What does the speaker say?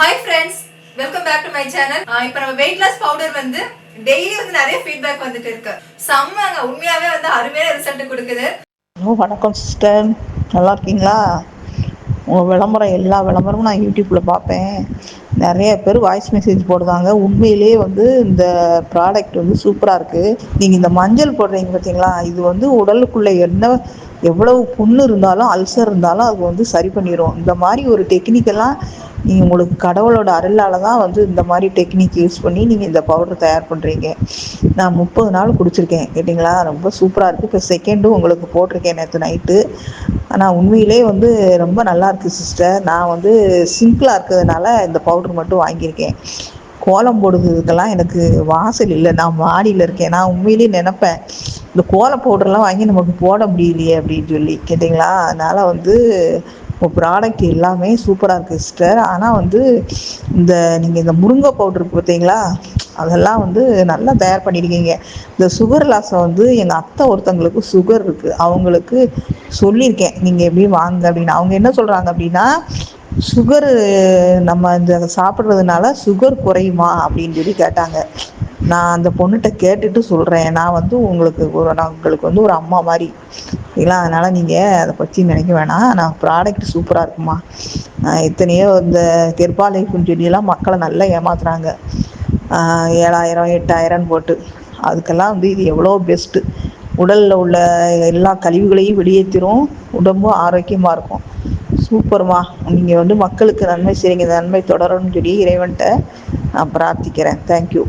Hi friends welcome back to my channel இப்போ நம்ம weight loss powder வந்து daily வந்து நிறைய ஃபீட்பேக் வந்துட்டு இருக்கு. செம்மங்க உண்மையாவே வந்து அருமையான ரிசல்ட் கொடுக்குது. ஹலோ வணக்கம் சிஸ்டர் நல்லா இருக்கீங்களா? உங்கள் விளம்பரம் எல்லா விளம்பரமும் நான் யூடியூப்பில் பார்ப்பேன். நிறைய பேர் வாய்ஸ் மெசேஜ் போடுறாங்க உண்மையிலேயே வந்து இந்த ப்ராடக்ட் வந்து சூப்பராக இருக்குது நீங்கள் இந்த மஞ்சள் போடுறீங்க பார்த்தீங்களா? இது வந்து உடலுக்குள்ளே என்ன எவ்வளவு புண்ணு இருந்தாலும் அல்சர் இருந்தாலும் அது வந்து சரி பண்ணிடும் இந்த மாதிரி ஒரு டெக்னிக்கெல்லாம் நீங்கள் உங்களுக்கு கடவுளோட அருளால் தான் வந்து இந்த மாதிரி டெக்னிக் யூஸ் பண்ணி நீங்கள் இந்த பவுடர் தயார் பண்ணுறீங்க நான் முப்பது நாள் குடிச்சிருக்கேன் கேட்டிங்களா? ரொம்ப சூப்பராக இருக்குது இப்போ செகண்டும் உங்களுக்கு போட்டிருக்கேன் நேற்று நைட்டு ஆனால் உண்மையிலே வந்து ரொம்ப நல்லா இருக்குது சிஸ்டர் நான் வந்து சிம்பிளாக இருக்கிறதுனால இந்த பவுடர் மட்டும் வாங்கியிருக்கேன். கோலம் போடுறதுக்கெல்லாம் எனக்கு வாசல் இல்லை. நான் மாடியில் இருக்கேன். நான் உண்மையிலேயே நினப்பேன். இந்த கோலை பவுடர்லாம் வாங்கி நமக்கு போட முடியலையே அப்படின்னு சொல்லி கேட்டிங்களா? அதனால் வந்து உங்கள் ப்ராடக்ட் எல்லாமே சூப்பராக இருக்குது சிஸ்டர் ஆனால் வந்து இந்த நீங்கள் இந்த முருங்கை பவுடர் பார்த்தீங்களா? அதெல்லாம் வந்து நல்லா தயார் பண்ணியிருக்கீங்க இந்த சுகர் லாஸை வந்து எங்கள் அத்தை ஒருத்தவங்களுக்கு சுகர் இருக்குது அவங்களுக்கு சொல்லியிருக்கேன். நீங்கள் எப்படி வாங்க அப்படின்னு. அவங்க என்ன சொல்கிறாங்க அப்படின்னா சுகரு நம்ம இந்த சாப்பிட்றதுனால சுகர் குறையுமா அப்படின்னு சொல்லி கேட்டாங்க. நான் அந்த பொண்ணுகிட்ட கேட்டுட்டு சொல்கிறேன் நான் வந்து உங்களுக்கு ஒரு நான் உங்களுக்கு வந்து ஒரு அம்மா மாதிரி. சரிங்களா அதனால் நீங்கள் அதை பற்றி நினைக்க வேணாம். நான் ப்ராடக்ட் சூப்பராக இருக்குமா? எத்தனையோ இந்த கெர்பாலைஃப்னு சொல்லியெல்லாம் மக்களை நல்லா ஏமாத்துறாங்க. ஏழாயிரம் எட்டாயிரம்னு போட்டு. அதுக்கெல்லாம் வந்து இது எவ்வளோ பெஸ்ட்டு உடலில் உள்ள எல்லா கழிவுகளையும் வெளியேற்றிரும் உடம்பும் ஆரோக்கியமாக இருக்கும். சூப்பர்மா நீங்கள் வந்து மக்களுக்கு நன்மை செய்யுங்க நன்மை தொடரணும்னு சொல்லி இறைவன்கிட்ட நான் பிரார்த்திக்கிறேன். தேங்க்யூ